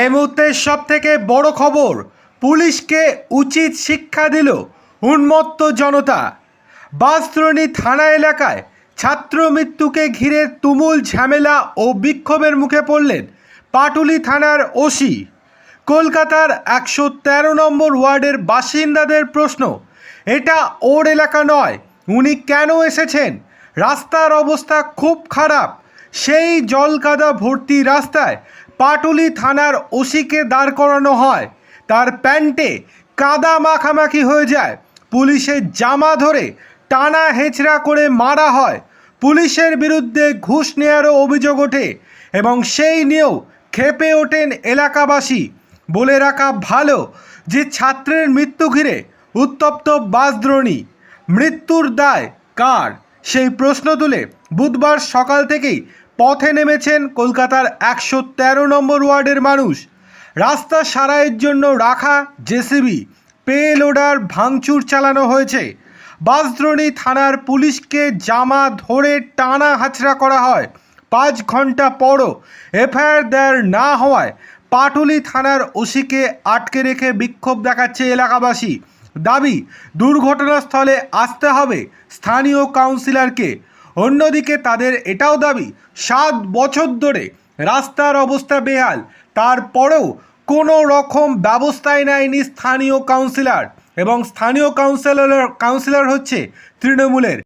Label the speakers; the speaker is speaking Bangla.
Speaker 1: এই মুহূর্তের সব থেকে বড় খবর, পুলিশকে উচিত শিক্ষা দিল উন্মত্ত জনতা। বাসদ্রোণী থানা এলাকায় ছাত্র মৃত্যুকে ঘিরে তুমুল ঝামেলা ও বিক্ষোভের মুখে পড়লেন পাটুলি থানার ওসি। কলকাতার একশো তেরো নম্বর ওয়ার্ডের বাসিন্দাদের প্রশ্ন, এটা ওর এলাকা নয়, উনি কেন এসেছেন? রাস্তার অবস্থা খুব খারাপ, সেই জলকাদা ভর্তি রাস্তায় পাটুলি থানার ওসিকে দাঁড় করানো হয়। তার প্যান্টে কাদা মাখামাখি হয়ে যায়। পুলিশের জামা ধরে টানা হেঁচড়া করে মারা হয়। পুলিশের বিরুদ্ধে ঘুষ নেওয়ারও অভিযোগ ওঠে এবং সেই নিয়েও খেপে ওঠেন এলাকাবাসী। বলে রাখা ভালো যে ছাত্রের মৃত্যু ঘিরে উত্তপ্ত বাসদ্রোণী মৃত্যুর দায় কার? সেই প্রশ্ন তুলে বুধবার সকাল থেকেই পথে নেমেছেন কলকাতার একশো তেরো নম্বর ওয়ার্ডের মানুষ। রাস্তা সারাইয়ের জন্য রাখা জেসিবি পে লোডার ভাঙচুর চালানো হয়েছে। বাসদ্রোণী থানার পুলিশকে জামা ধরে টানা হাঁচড়া করা হয়। পাঁচ ঘণ্টা পরও এফআইআর দায়ের না হওয়ায় পাটুলি থানার ওসিকে আটকে রেখে বিক্ষোভ দেখাচ্ছে এলাকাবাসী। দাবি, দুর্ঘটনাস্থলে আসতে হবে স্থানীয় কাউন্সিলরকে। অন্যদিকে তাদের এটাও দাবি, সাত বছর ধরে রাস্তার অবস্থা বেহাল, তারপরেও কোনো রকম ব্যবস্থাই নেয়নি স্থানীয় কাউন্সিলর এবং স্থানীয় কাউন্সিলর কাউন্সিলর হচ্ছে তৃণমূলের।